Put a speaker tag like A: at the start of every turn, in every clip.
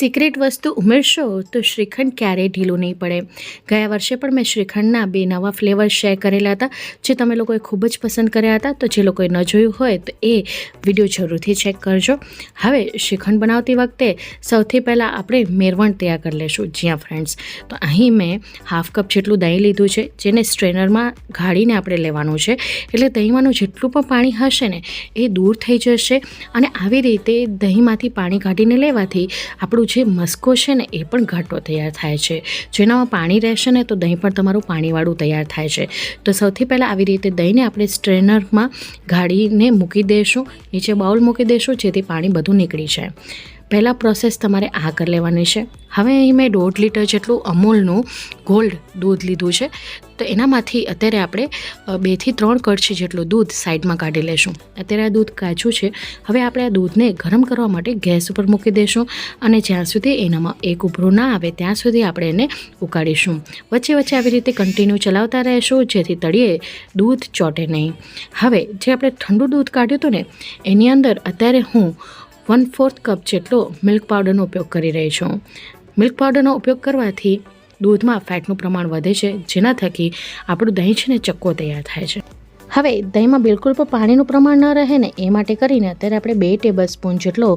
A: Secret વસ્તુ ઉમેરશો તો શ્રીખંડ ક્યારેય ઢીલું નહીં પડે. ગયા વર્ષે પણ મેં શ્રીખંડના બે નવા ફ્લેવર શેર કરેલા હતા, જે તમે લોકોએ ખૂબ જ પસંદ કર્યા હતા. તો જે લોકોએ ન જોયું હોય તો એ વીડિયો જરૂરથી ચેક કરજો. હવે શ્રીખંડ બનાવતી વખતે સૌથી પહેલાં આપણે મેરવણ તૈયાર કરી લેશું. જ્યાં ફ્રેન્ડ્સ તો અહીં મેં હાફ કપ જેટલું દહીં લીધું છે, જેને સ્ટ્રેનરમાં ગાળીને આપણે લેવાનું છે. એટલે દહીંમાંનું જેટલું પણ પાણી હશે ને, એ દૂર થઈ જશે. અને આવી રીતે દહીંમાંથી પાણી કાઢીને લેવાથી આપણું જે મસ્કો છે ને, એ પણ ઘાટો તૈયાર થાય છે. જેનામાં પાણી રહેશે ને, તો દહીં પણ તમારું પાણીવાળું તૈયાર થાય છે. તો સૌથી પહેલાં આવી રીતે દહીંને આપણે સ્ટ્રેનરમાં ગાળીને મૂકી દઈશું નીચે બાઉલ મૂકી દઈશું જેથી પાણી બધું નીકળી જાય. પહેલાં પ્રોસેસ તમારે આ કરી લેવાની છે. હવે અહીં મેં દોઢ લીટર જેટલું અમૂલનું ગોલ્ડ દૂધ લીધું છે. તો એનામાંથી અત્યારે આપણે બેથી ત્રણ કડછી જેટલું દૂધ સાઈડમાં કાઢી લેશું. અત્યારે આ દૂધ કાચું છે. હવે આપણે આ દૂધને ગરમ કરવા માટે ગેસ ઉપર મૂકી દઈશું અને જ્યાં સુધી એનામાં એક ઉભરો ના આવે ત્યાં સુધી આપણે એને ઉકાળીશું. વચ્ચે વચ્ચે આવી રીતે કન્ટિન્યુ ચલાવતા રહેશું જેથી તળિયે દૂધ ચોટે નહીં. હવે જે આપણે ઠંડુ દૂધ કાઢ્યું હતું ને, એની અંદર અત્યારે હું વન ફોર્થ કપ જેટલો મિલ્ક પાવડરનો ઉપયોગ કરી રહી છું. મિલ્ક પાવડરનો ઉપયોગ કરવાથી દૂધમાં ફેટનું પ્રમાણ વધે છે, જેના થકી આપણું દહીં છે ને ચક્કો તૈયાર થાય છે. હવે દહીંમાં બિલકુલ પણ પાણીનું પ્રમાણ ન રહે ને એ માટે કરીને અત્યારે આપણે બે ટેબલ સ્પૂન જેટલો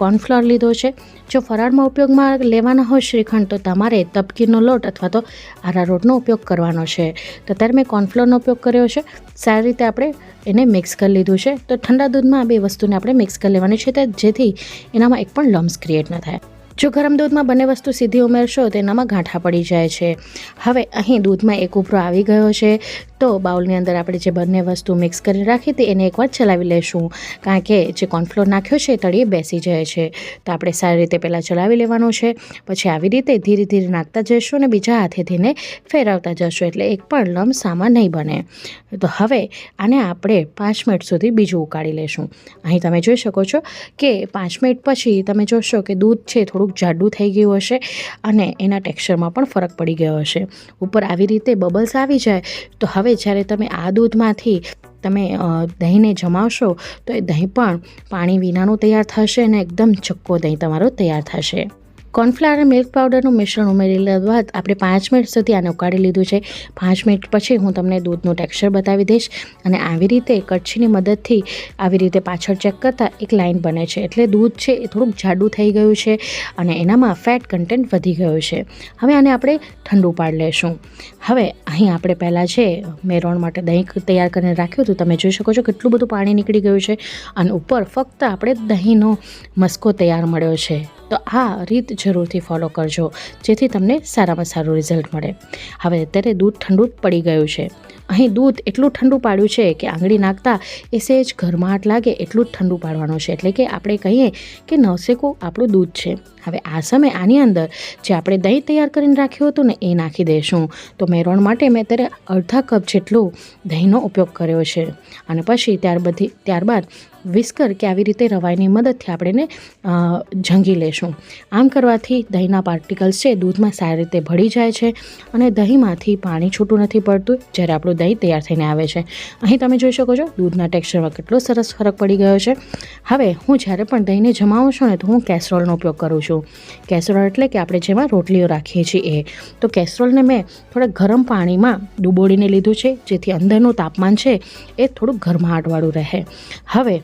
A: કોર્નફ્લોર લીધો છે. જો ફરાળમાં ઉપયોગમાં લેવાના હોય શ્રીખંડ, તો તમારે તપકીરનો લોટ અથવા તો આરારોટનો ઉપયોગ કરવાનો છે. તો અત્યારે મેં કોર્નફ્લોરનો ઉપયોગ કર્યો છે. સારી રીતે આપણે એને મિક્સ કરી લીધું છે. તો ઠંડા દૂધમાં આ બે વસ્તુને આપણે મિક્સ કરી લેવાની છે. જેથી એનામાં એક પણ લમ્સ ક્રિએટ ન થાય. જો ગરમ દૂધમાં બંને વસ્તુ સીધી ઉમેરશો, તો ગાંઠા પડી જાય છે. હવે અહીં દૂધમાં એક ઉભરો આવી ગયો છે. તો બાઉલની અંદર આપણે જે બંને વસ્તુ મિક્સ કરી રાખી હતી, એને એકવાર ચલાવી લેશું. કારણ કે જે કોર્નફ્લોર નાખ્યો છે તળીએ બેસી જાય છે. તો આપણે સારી રીતે પહેલાં ચલાવી લેવાનું છે. પછી આવી રીતે ધીરે ધીરે નાખતા જઈશું અને બીજા હાથેથી ને ફેરવતા જશું એટલે એક પણ લંબ સામા નહીં બને. તો હવે આને આપણે પાંચ મિનિટ સુધી બીજું ઉકાળી લેશું. અહીં તમે જોઈ શકો છો કે પાંચ મિનિટ પછી તમે જોશો કે દૂધ છે થોડુંક જાડું થઈ ગયું હશે અને એના ટેક્સચરમાં પણ ફરક પડી ગયો હશે. ઉપર આવી રીતે બબલ્સ આવી જાય, તો હવે જ્યારે તમે આ દૂધમાંથી તમે દહીંને જમાવશો, તો એ દહીં પણ પાણી વિનાનું તૈયાર થશે અને એકદમ ચક્કો દહીં તમારો તૈયાર થશે. કોર્નફ્લાવર અને મિલ્ક પાવડરનું મિશ્રણ ઉમેરી લીધા બાદ આપણે પાંચ મિનિટ સુધી આને ઉકાળી લીધું છે. પાંચ મિનિટ પછી હું તમને દૂધનું ટેક્સચર બતાવી દઈશ અને આવી રીતે કચ્છીની મદદથી આવી રીતે પાછળ ચેક કરતાં એક લાઇન બને છે. એટલે દૂધ છે એ થોડુંક જાડું થઈ ગયું છે અને એનામાં ફેટ કન્ટેન્ટ વધી ગયું છે. હવે આને આપણે ઠંડુ પાડી લેશું. હવે અહીં આપણે પહેલાં છે મેરોણ માટે દહીં તૈયાર કરીને રાખ્યું હતું, તમે જોઈ શકો છો કેટલું બધું પાણી નીકળી ગયું છે. અને ઉપર ફક્ત આપણે દહીંનો મસ્કો તૈયાર મળ્યો છે. તો આ રીત જરૂરથી ફોલો કરજો, જેથી તમને સારામાં સારું રિઝલ્ટ મળે. હવે અત્યારે દૂધ ઠંડુ પડી ગયું છે. અહીં દૂધ એટલું ઠંડુ પાડ્યું છે કે આંગળી નાખતા એ સહેજ ઘરમાટ લાગે એટલું જ ઠંડુ પાડવાનું છે. એટલે કે આપણે કહીએ કે નવસેકું આપણું દૂધ છે. હવે આ સમય આની અંદર જે આપણે દહીં તૈયાર કરીને રાખ્યું હતું ને એ નાખી દઈશું. તો મેરોણ માટે મેં અત્યારે અડધા કપ જેટલું દહીંનો ઉપયોગ કર્યો છે. અને પછી ત્યાર બધી, ત્યારબાદ વિસ્કર કે આવી રીતે રવાઈની મદદથી આપણે એને ઝંગી લેશું. આમ કરવાથી દહીંના પાર્ટિકલ્સ છે દૂધમાં સારી રીતે ભળી જાય છે અને દહીંમાંથી પાણી છૂટું નથી પડતું જ્યારે આપણું દહીં તૈયાર થઈને આવે છે. અહીં તમે જોઈ શકો છો દૂધના ટેક્સચરમાં કેટલો સરસ ફરક પડી ગયો છે. હવે હું જ્યારે પણ દહીંને જમાવું છું ને તો હું કેસરોલનો ઉપયોગ કરું છું. કેસરોલ એટલે કે આપણે જેમાં રોટલીઓ રાખીએ છીએ એ. તો કેસરોલને મેં થોડા ગરમ પાણીમાં ડૂબોડીને લીધું છે જેથી અંદરનું તાપમાન છે એ થોડુંક ગરમાહટવાળું રહે. હવે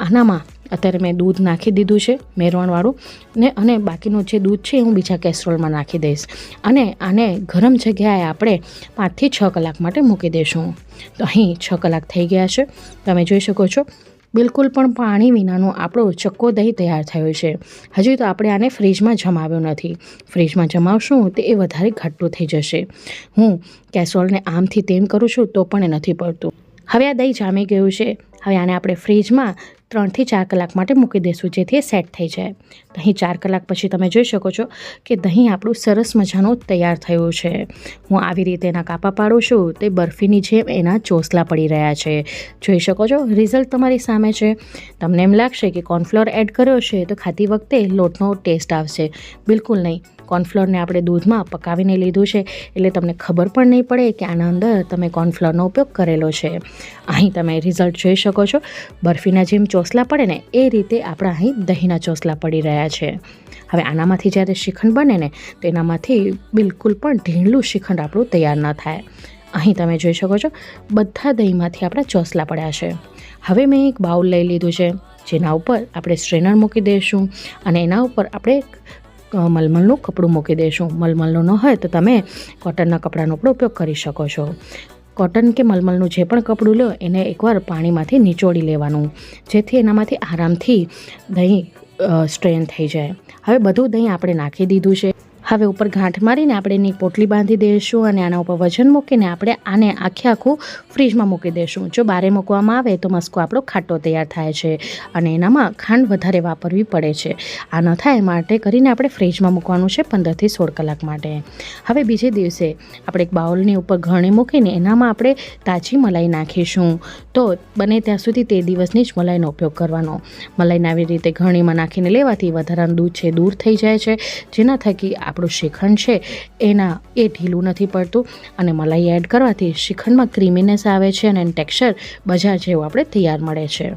A: આનામાં અત્યારે મેં દૂધ નાખી દીધું છે, મેરવણવાળું. ને અને બાકીનું જે દૂધ છે, હું બીજા કેસરોલમાં નાખી દઈશ. અને આને ગરમ જગ્યાએ આપણે પાંચથી છ કલાક માટે મૂકી દઈશું. તો અહીં છ કલાક થઈ ગયા છે. તમે જોઈ શકો છો, બિલકુલ પણ પાણી વિનાનો આપણો ચક્કો દહીં તૈયાર થયો છે. હજી તો આપણે આને ફ્રીજમાં જમાવ્યો નથી. ફ્રીજમાં જમાવશું તો એ વધારે ઘાટું થઈ જશે. હું કેસરોલને આમથી તેમ કરું છું તો પણ એ નથી પડતું. હવે આ દહીં જામી ગયું છે. હવે આને આપણે ફ્રીજમાં ત્રણથી ચાર કલાક માટે મૂકી દઈશું જેથી સેટ થઈ જાય. દહીં ચાર કલાક પછી તમે જોઈ શકો છો કે દહીં આપણું સરસ મજાનું તૈયાર થયું છે. હું આવી રીતે એના કાપા પાડું છું, તે બરફીની જેમ એના ચોસલા પડી રહ્યા છે. જોઈ શકો છો રિઝલ્ટ તમારી સામે છે. તમને એમ લાગશે કે કોર્નફ્લોર એડ કર્યો છે, તો ખાતી વખતે લોટનો ટેસ્ટ આવશે. બિલકુલ નહીં. કોર્નફ્લોરને આપણે દૂધમાં પકાવીને લીધું છે, એટલે તમને ખબર પણ નહીં પડે કે આના અંદર તમે કોર્નફ્લોરનો ઉપયોગ કરેલો છે. અહીં તમે રિઝલ્ટ જોઈ શકો છો, બરફીના જેમ ચોસલા પડે ને, એ રીતે આપણા અહીં દહીંના ચોસલા પડી રહ્યા છે. હવે આનામાંથી જ્યારે શ્રીખંડ બને ને, તો એનામાંથી બિલકુલ પણ ઢીંડલું શ્રીખંડ આપણું તૈયાર ન થાય. અહીં તમે જોઈ શકો છો, બધા દહીંમાંથી આપણા ચોસલા પડ્યા છે. હવે મેં એક બાઉલ લઈ લીધું છે, જેના ઉપર આપણે સ્ટ્રેનર મૂકી દઈશું અને એના ઉપર આપણે મલમલનું કપડું મૂકી દઈશું મલમલનું ન હોય તો તમે કોટનના કપડાનો પણ ઉપયોગ કરી શકો છો. કોટન કે મલમલનું જે પણ કપડું લો, એને એકવાર પાણીમાંથી નીચોડી લેવાનું, જેથી એનામાંથી આરામથી દહીં સ્ટ્રેન થઈ જાય. હવે બધું દહીં આપણે નાખી દીધું છે. હવે ઉપર ગાંઠ મારીને આપણે એની પોટલી બાંધી દઈશું અને આના ઉપર વજન મૂકીને આપણે આને આખે આખું ફ્રીજમાં મૂકી દઈશું જો બારે મૂકવામાં આવે તો મસ્કો આપણો ખાટો તૈયાર થાય છે અને એનામાં ખાંડ વધારે વાપરવી પડે છે. આ ન થાય માટે કરીને આપણે ફ્રીજમાં મૂકવાનું છે પંદરથી સોળ કલાક માટે. હવે બીજે દિવસે આપણે એક બાઉલની ઉપર ઘણી મૂકીને એનામાં આપણે તાજી મલાઈ નાખીશું. તો બને ત્યાં સુધી તે દિવસની જ મલાઈનો ઉપયોગ કરવાનો. મલાઈને આવી રીતે ઘણીમાં નાખીને લેવાથી વધારાનું દૂધ છે દૂર થઈ જાય છે. જેના થકી આપણું શ્રીખંડ છે, એના એ ઢીલું નથી પડતું. અને મલાઈ એડ કરવાથી શ્રીખંડમાં ક્રીમીનેસ આવે છે અને ટેક્સચર બજાર જેવું આપણે તૈયાર મળે છે.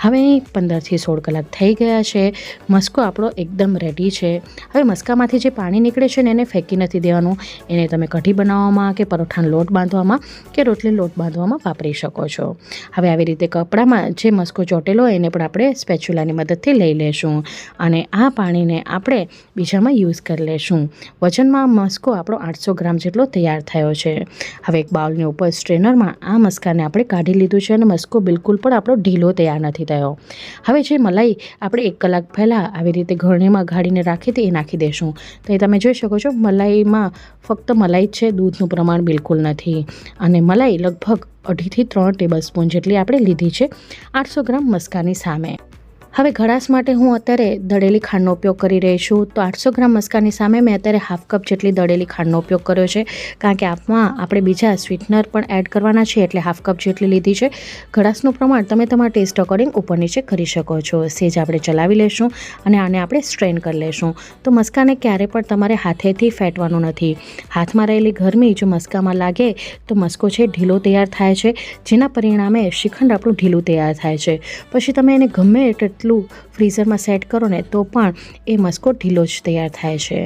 A: હવે પંદરથી સોળ કલાક થઈ ગયા છે. મસ્કો આપણો એકદમ રેડી છે. હવે મસ્કામાંથી જે પાણી નીકળે છે ને એને ફેંકી નથી દેવાનું. એને તમે કઢી બનાવવામાં કે પરોઠાનો લોટ બાંધવામાં કે રોટલી લોટ બાંધવામાં વાપરી શકો છો. હવે આવી રીતે કપડામાં જે મસ્કો ચોટેલો હોય એને પણ આપણે સ્પેચ્યુલાની મદદથી લઈ લેશું. અને આ પાણીને આપણે બીજામાં યુઝ કરી લેશું. વજનમાં મસ્કો આપણો આઠસો ગ્રામ જેટલો તૈયાર થયો છે. હવે એક બાઉલની ઉપર સ્ટ્રેનરમાં આ મસ્કાને આપણે કાઢી લીધું છે અને મસ્કો બિલકુલ પણ આપણો ઢીલો તૈયાર નથી થયો. હવે જે મલાઈ આપણે એક કલાક પહેલાં આવી રીતે ઘરણીમાં ગાળીને રાખી હતી એ નાખી દઈશું તો એ તમે જોઈ શકો છો, મલાઈમાં ફક્ત મલાઈ જ છે, દૂધનું પ્રમાણ બિલકુલ નથી. અને મલાઈ લગભગ અઢીથી ત્રણ ટેબલ સ્પૂન જેટલી આપણે લીધી છે, આઠસો ગ્રામ મસ્કાની સામે. હવે ઘડાશ માટે હું અત્યારે દળેલી ખાંડનો ઉપયોગ કરી રહી છું. તો આઠસો ગ્રામ મસ્કાની સામે મેં અત્યારે હાફ કપ જેટલી દળેલી ખાંડનો ઉપયોગ કર્યો છે. કારણ કે આમાં આપણે બીજા સ્વીટનર પણ એડ કરવાના છે, એટલે હાફ કપ જેટલી લીધી છે. ઘડાશનું પ્રમાણ તમે તમારા ટેસ્ટ અકોર્ડિંગ ઉપર નીચે કરી શકો છો. સેજ આપણે ચલાવી લેશું અને આને આપણે સ્ટ્રેન કરી લેશું. તો મસ્કાને ક્યારે પણ તમારે હાથેથી ફેટવાનું નથી. હાથમાં રહેલી ગરમી જો મસ્કામાં લાગે, તો મસ્કો છે ઢીલો તૈયાર થાય છે, જેના પરિણામે શ્રીખંડ આપણું ઢીલું તૈયાર થાય છે. પછી તમે એને ગમે તેટલું ફ્રીઝરમાં સેટ કરો ને તો પણ એ મસ્કો ઢીલો જ તૈયાર થાય છે.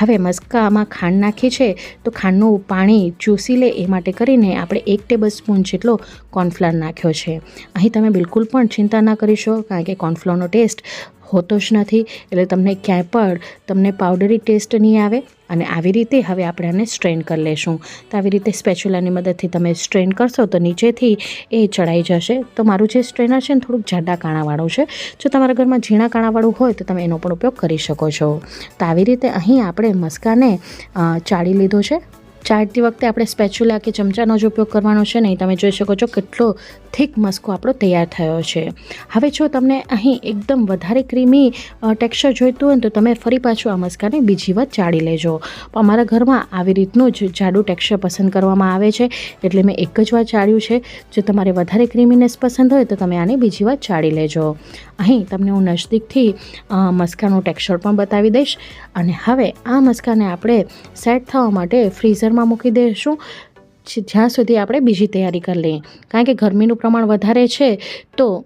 A: હવે મસ્કામાં ખાંડ નાખી છે તો ખાંડનું પાણી ચૂસી લે એ માટે કરીને આપણે એક ટેબલ સ્પૂન જેટલો કોર્નફ્લોર નાખ્યો છે. અહીં તમે બિલકુલ પણ ચિંતા ના કરીશો કારણ કે કોર્નફ્લોરનો ટેસ્ટ હોતો જ નથી. એટલે તમને ક્યાંય પણ તમને પાવડરી ટેસ્ટ નહીં આવે અને આવી રીતે હવે આપણે આને સ્ટ્રેન કરી લેશું. તો આવી રીતે સ્પેચ્યુલાની મદદથી તમે સ્ટ્રેન કરશો તો નીચેથી એ ચડાઈ જશે. તો મારું જે સ્ટ્રેનર છે ને થોડુંક જાડા કાણાવાળું છે. જો તમારા ઘરમાં ઝીણા કાણાવાળું હોય તો તમે એનો પણ ઉપયોગ કરી શકો છો. તો આવી રીતે અહીં આપણે મસ્કાને ચાળી લીધો છે. ચાળતી વખતે આપણે સ્પેચ્યુલા કે ચમચાનો જ ઉપયોગ કરવાનો છે નહીં તમે જોઈ શકો છો કેટલો થીક મસ્કો આપણો તૈયાર થયો છે. હવે જો તમને અહીં એકદમ વધારે ક્રીમી ટેક્સચર જોઈતું હોય તો તમે ફરી પાછું આ મસ્કાને બીજી વાર ચાળી લેજો. પણ અમારા ઘરમાં આવી રીતનું જ જાડું ટેક્સચર પસંદ કરવામાં આવે છે. એટલે મેં એક જ વાર ચાળ્યું છે. જો તમારે વધારે ક્રીમીનેસ પસંદ હોય તો તમે આને બીજી વાર ચાળી લેજો. અહીં તમને હું નજદીકથી મસ્કાનું ટેક્સચર પણ બતાવી દઈશ. અને હવે આ મસ્કાને આપણે સેટ થવા માટે ફ્રીઝરમાં મૂકી દઈશું જ્યાં સુધી આપણે બીજી તૈયારી કરી લઈએ. કારણ કે ગરમીનું પ્રમાણ વધારે છે, તો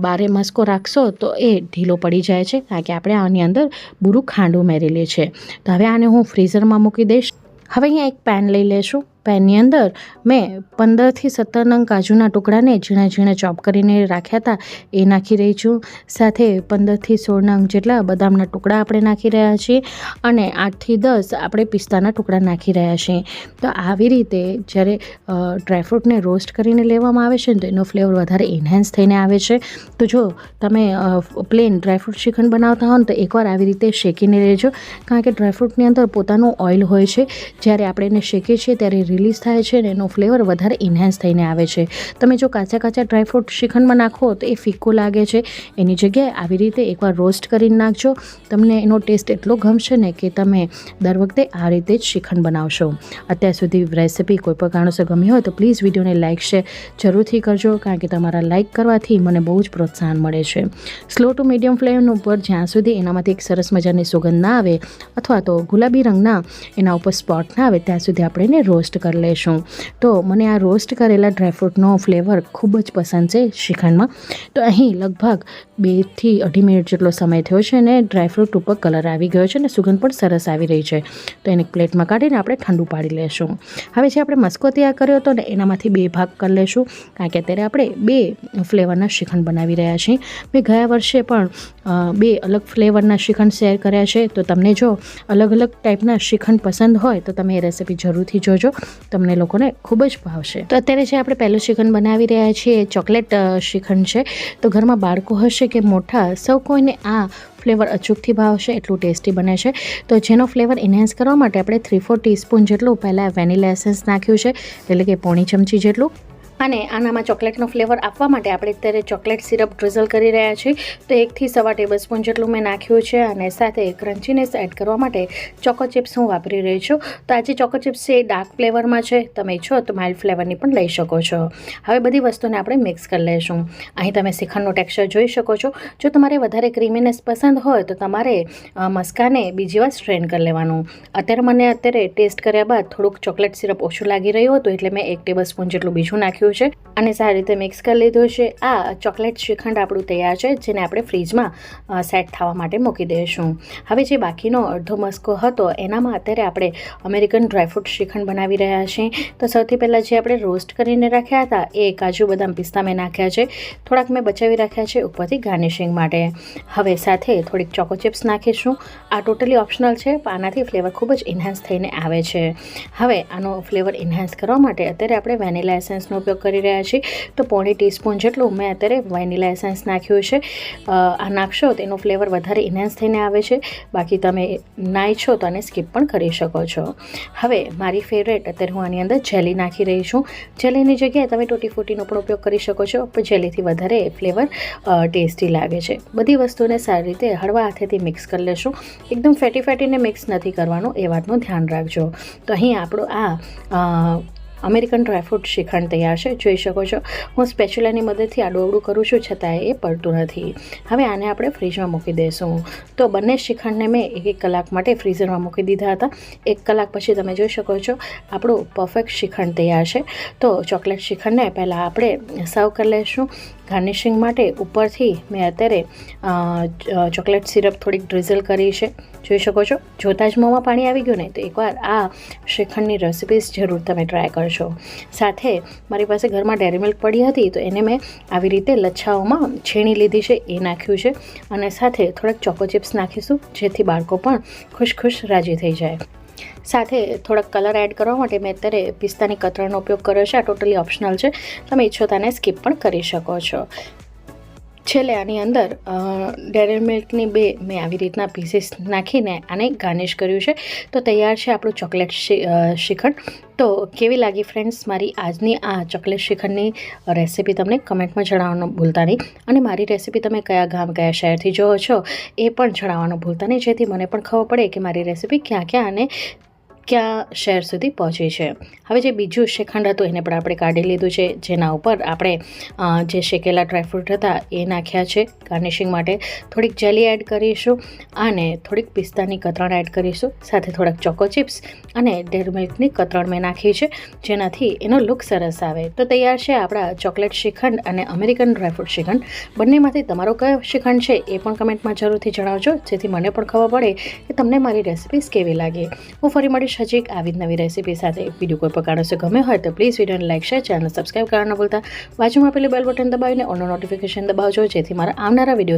A: બારે મસ્કો રાખશો, તો એ ઢીલો પડી જાય છે. કારણ કે આપણે આની અંદર બુરું ખાંડ ઉમેરેલી છે તો હવે આને હું ફ્રીઝરમાં મૂકી દઈશ. હવે અહીંયા એક પેન લઈ લેશું. પેનની અંદર મેં પંદરથી સત્તર નંગ કાજુના ટુકડાને ઝીણા ઝીણા ચોપ કરીને રાખ્યા હતા. એ નાખી રહી છું. સાથે પંદરથી સોળ નંગ જેટલા બદામના ટુકડા આપણે નાખી રહ્યા છીએ અને આઠથી દસ આપણે પિસ્તાના ટુકડા નાખી રહ્યા છીએ. તો આવી રીતે જ્યારે ડ્રાયફ્રૂટને રોસ્ટ કરીને લેવામાં આવે છે ને તો એનો ફ્લેવર વધારે ઇન્હેન્સ થઈને આવે છે. તો જો તમે પ્લેન ડ્રાયફ્રૂટ શ્રીખંડ બનાવતા હો ને તો એકવાર આવી રીતે શેકીને લેજો. કારણ કે ડ્રાયફ્રૂટની અંદર પોતાનું ઓઇલ હોય છે. જ્યારે આપણે એને શેકીએ છીએ ત્યારે રિલીઝ થાય છે ને એનો ફ્લેવર વધારે ઇન્હેન્સ થઈને આવે છે. તમે જો કાચા કાચા ડ્રાયફ્રૂટ શ્રીખંડમાં નાખો તો એ ફીકો લાગે છે. એની જગ્યાએ આવી રીતે એકવાર રોસ્ટ કરીને નાખજો. તમને એનો ટેસ્ટ એટલો ગમશે ને કે તમે દર વખતે આ રીતે જ શ્રીખંડ બનાવશો. અત્યાર સુધી રેસિપી કોઈ પણ કારણોસર ગમી હોય તો પ્લીઝ વિડીયોને લાઇક શેર જરૂરથી કરજો કારણ કે તમારા લાઇક કરવાથી મને બહુ જ પ્રોત્સાહન મળે છે. સ્લો ટુ મીડિયમ ફ્લેમ ઉપર જ્યાં સુધી એનામાંથી એક સરસ મજાની સુગંધ ના આવે અથવા તો ગુલાબી રંગના એના ઉપર સ્પોટ ના આવે ત્યાં સુધી આપણે એને રોસ્ટ કરી લઈશું તો મને આ રોસ્ટ કરેલા ડ્રાયફ્રૂટનો ફ્લેવર ખૂબ જ પસંદ છે શ્રીખંડમાં. તો અહીં લગભગ બેથી અઢી મિનિટ જેટલો સમય થયો છે અને ડ્રાયફ્રૂટ ઉપર કલર આવી ગયો છે અને સુગંધ પણ સરસ આવી રહી છે. તો એને પ્લેટમાં કાઢીને આપણે ઠંડુ પાડી લેશું. હવે જે આપણે મસ્કો તૈયાર કર્યો હતો ને એનામાંથી બે ભાગ કરી લેશું. કારણ કે અત્યારે આપણે બે ફ્લેવરના શ્રીખંડ બનાવી રહ્યા છીએ. મેં ગયા વર્ષે પણ બે અલગ ફ્લેવરના શ્રીખંડ શેર કર્યા છે. તો તમને જો અલગ અલગ ટાઈપના શ્રીખંડ પસંદ હોય તો તમે એ રેસિપી જરૂરથી જોજો. તમને લોકોને ખૂબ જ ભાવશે. તો અત્યારે જે આપણે પહેલું શ્રીખંડ બનાવી રહ્યા છીએ, એ ચોકલેટ શ્રીખંડ છે. તો ઘરમાં બાળકો હશે કે મોટા, સૌ કોઈને આ ફ્લેવર અચૂકથી ભાવશે, એટલું ટેસ્ટી બને છે. તો જેનો ફ્લેવર એન્હાન્સ કરવા માટે આપણે થ્રી ફોર ટીસ્પૂન જેટલું પહેલાં વેનીલા એસેન્સ નાખ્યું છે, એટલે કે પોણી ચમચી જેટલું. અને આનામાં ચોકલેટનો ફ્લેવર આપવા માટે આપણે અત્યારે ચોકલેટ સિરપ ડ્રિઝલ કરી રહ્યા છીએ. તો એકથી સવા ટેબલ સ્પૂન જેટલું મેં નાખ્યું છે અને સાથે ક્રન્ચીનેસ એડ કરવા માટે ચોકો ચિપ્સ હું વાપરી રહી છું. તો આજે ચોકો ચિપ્સ છે એ ડાર્ક ફ્લેવરમાં છે. તમે છો તો માઇલ્ડ ફ્લેવરની પણ લઈ શકો છો. હવે બધી વસ્તુને આપણે મિક્સ કરી લઈશું અહીં તમે શ્રીખંડનું ટેક્સચર જોઈ શકો છો. જો તમારે વધારે ક્રીમીનેસ પસંદ હોય તો તમારે મસ્કાને બીજી વાર સ્ટ્રેન કરી લેવાનું. અત્યારે મને અત્યારે ટેસ્ટ કર્યા બાદ થોડુંક ચોકલેટ સિરપ ઓછું લાગી રહ્યું હતું એટલે મેં એક ટેબલ સ્પૂન જેટલું બીજું નાખ્યું છે અને સારી રીતે મિક્સ કરી લીધું છે. આ ચોકલેટ શ્રીખંડ આપણું તૈયાર છે, જેને આપણે ફ્રીજમાં સેટ થવા માટે મૂકી દઈશું. હવે જે બાકીનો અડધો મસ્કો હતો, એનામાં અત્યારે આપણે અમેરિકન ડ્રાયફ્રૂટ શ્રીખંડ બનાવી રહ્યા છીએ. તો સૌથી પહેલાં જે આપણે રોસ્ટ કરીને રાખ્યા હતા, એ કાજુ બદામ પિસ્તા મેં નાખ્યા છે. થોડાક મેં બચાવી રાખ્યા છે ઉપરથી ગાર્નિશિંગ માટે. હવે સાથે થોડીક ચોકો ચિપ્સ નાખીશું. આ ટોટલી ઓપ્શનલ છે, પણ આનાથી ફ્લેવર ખૂબ જ ઇન્હાન્સ થઈને આવે છે. હવે આનો ફ્લેવર ઇન્હાન્સ કરવા માટે અત્યારે આપણે વેનિલા એસેન્સનો ઉપયોગ કરી રહ્યા છીએ તો પોણી ટીસ્પૂન જેટલું મેં અત્યારે વેનિલા એસેન્સ નાખ્યું છે. આ નાખશો તો એનો ફ્લેવર વધારે ઇન્હાન્સ થઈને આવે છે. બાકી તમે ના ઈચ્છો તો આને સ્કીપ પણ કરી શકો છો. હવે મારી ફેવરેટ અત્યારે હું આની અંદર જેલી નાખી રહી છું. જેલીની જગ્યાએ તમે ટૂટી ફૂટીનો પણ ઉપયોગ કરી શકો છો, પણ જેલીથી વધારે ફ્લેવર ટેસ્ટી લાગે છે. બધી વસ્તુને સારી રીતે હળવા હાથેથી મિક્સ કરી લેશું. એકદમ ફેટી ફેટીને મિક્સ નથી કરવાનું, એ વાતનું ધ્યાન રાખજો. તો અહીં આપણું આ અમેરિકન ડ્રાયફ્રૂટ શ્રીખંડ તૈયાર છે. જોઈ શકો છો, હું સ્પેચ્યુલાની મદદથી આડું કરું છું, છતાંય એ પડતું નથી. હવે આને આપણે ફ્રીજમાં મૂકી દઈશું તો બંને શ્રીખંડને મેં એક એક કલાક માટે ફ્રીઝરમાં મૂકી દીધા હતા. એક કલાક પછી તમે જોઈ શકો છો, આપણું પરફેક્ટ શ્રીખંડ તૈયાર છે. તો ચોકલેટ શ્રીખંડને પહેલાં આપણે સર્વ કરી લઈશું ગાર્નિશિંગ માટે ઉપરથી મેં અત્યારે ચોકલેટ સિરપ થોડીક ડ્રિઝલ કરી છે. જોઈ શકો છો? જોતાં જ મોંમાં પાણી આવી ગયું ને, તો એકવાર આ શ્રીખંડની રેસિપીસ જરૂર તમે ટ્રાય કરશો સાથે મારી પાસે ઘરમાં ડેરી મિલ્ક પડી હતી, તો એને મેં આવી રીતે લચ્છાઓમાં છીણી લીધી છે, એ નાખ્યું છે. અને સાથે થોડાક ચોકો ચિપ્સ નાખીશું, જેથી બાળકો પણ ખુશ ખુશ રાજી થઈ જાય. સાથે થોડાક કલર એડ કરવા માટે મેં અત્યારે પિસ્તાની કતરણનો ઉપયોગ કર્યો છે. આ ટોટલી ઓપ્શનલ છે. તમે ઈચ્છો તને સ્કીપ પણ કરી શકો છો. છેલ્લે આની અંદર ડેરી મિલ્કની બે મેં આવી રીતના પીસીસ નાખીને આને ગાર્નિશ કર્યું છે. તો તૈયાર છે આપણું ચોકલેટ શ્રી- શ્રીખંડ તો કેવી લાગી ફ્રેન્ડ્સ મારી આજની આ ચોકલેટ શ્રીખંડની રેસિપી તમને કમેન્ટમાં જણાવવાનું ભૂલતા નહીં. અને મારી રેસિપી તમે કયા ગામ, કયા શહેરથી જોવો છો એ પણ જણાવવાનું ભૂલતા નહીં. જેથી મને પણ ખબર પડે કે મારી રેસિપી ક્યાં ક્યાં અને ક્યાં શહેર સુધી પહોંચી છે. હવે જે બીજું શ્રીખંડ હતું એને પણ આપણે કાઢી લીધું છે. જેના ઉપર આપણે જે શેકેલા ડ્રાયફ્રૂટ હતા એ નાખ્યા છે. ગાર્નિશિંગ માટે થોડીક જેલી એડ કરીશું અને થોડીક પિસ્તાની કતરણ એડ કરીશું. સાથે થોડાક ચોકો ચિપ્સ અને ડેર મિલ્કની કતરણ મેં નાખી છે, જેનાથી એનો લુક સરસ આવે. તો તૈયાર છે આપણા ચોકલેટ શ્રીખંડ અને અમેરિકન ડ્રાયફ્રૂટ શ્રીખંડ બંનેમાંથી તમારો કયો શ્રીખંડ છે એ પણ કમેન્ટમાં જરૂરથી જણાવજો, જેથી મને પણ ખબર પડે કે તમને મારી રેસિપીસ કેવી લાગે. હું ફરી મળીશ હજી એક આવી નવી રેસીપી સાથે વીડિયો કોઈ કારણોસર ગમે હોય તો પ્લીઝ વિડીયોને લાઈક શેર ચેનલ સબસ્ક્રાઈબ ન ભૂલતા. બાજુમાં પેલું બેલ બટન દબાવીને ઓનો નોટિફિકેશન દબાવજો, જેથી મારા આવનારા વીડિયો